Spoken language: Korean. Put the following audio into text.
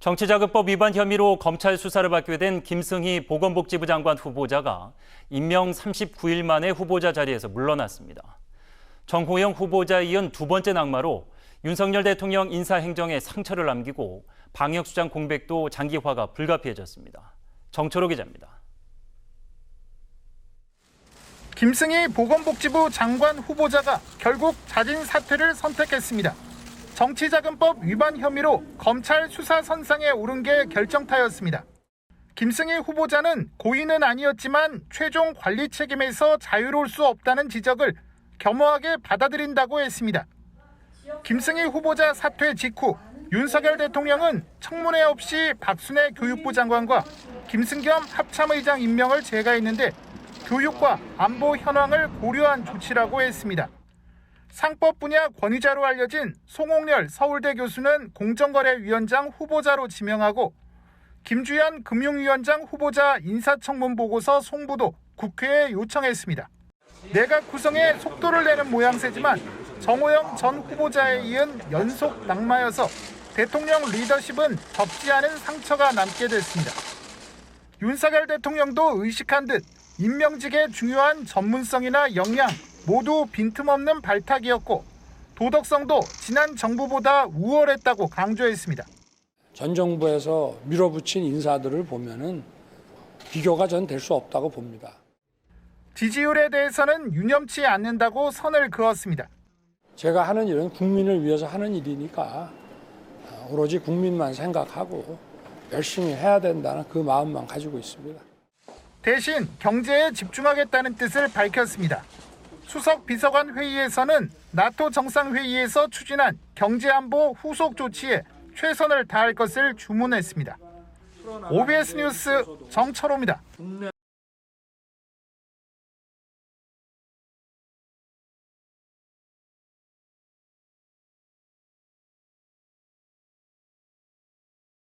정치자금법 위반 혐의로 검찰 수사를 받게 된 김승희 보건복지부 장관 후보자가 임명 39일 만에 후보자 자리에서 물러났습니다. 정호영 후보자에 이은 두 번째 낙마로 윤석열 대통령 인사 행정에 상처를 남기고 방역수장 공백도 장기화가 불가피해졌습니다. 정철호 기자입니다. 김승희 보건복지부 장관 후보자가 결국 자진 사퇴를 선택했습니다. 정치자금법 위반 혐의로 검찰 수사 선상에 오른 게 결정타였습니다. 김승희 후보자는 고의는 아니었지만 최종 관리 책임에서 자유로울 수 없다는 지적을 겸허하게 받아들인다고 했습니다. 김승희 후보자 사퇴 직후 윤석열 대통령은 청문회 없이 박순애 교육부 장관과 김승겸 합참의장 임명을 제가했는데 교육과 안보 현황을 고려한 조치라고 했습니다. 상법 분야 권위자로 알려진 송홍렬 서울대 교수는 공정거래위원장 후보자로 지명하고 김주현 금융위원장 후보자 인사청문 보고서 송부도 국회에 요청했습니다. 내각 구성에 속도를 내는 모양새지만 정호영 전 후보자에 이은 연속 낙마여서 대통령 리더십은 적지 않은 상처가 남게 됐습니다. 윤석열 대통령도 의식한 듯 임명직의 중요한 전문성이나 역량 모두 빈틈없는 발탁이었고 도덕성도 지난 정부보다 우월했다고 강조했습니다. 전 정부에서 밀어붙인 인사들을 보면은 비교가 전 될 수 없다고 봅니다. 지지율에 대해서는 유념치 않는다고 선을 그었습니다. 제가 하는 일은 국민을 위해서 하는 일이니까 어, 오로지 국민만 생각하고 열심히 해야 된다는 그 마음만 가지고 있습니다. 대신 경제에 집중하겠다는 뜻을 밝혔습니다. 수석 비서관 회의에서는 나토 정상회의에서 추진한 경제안보 후속 조치에 최선을 다할 것을 주문했습니다. OBS 뉴스 정철호입니다.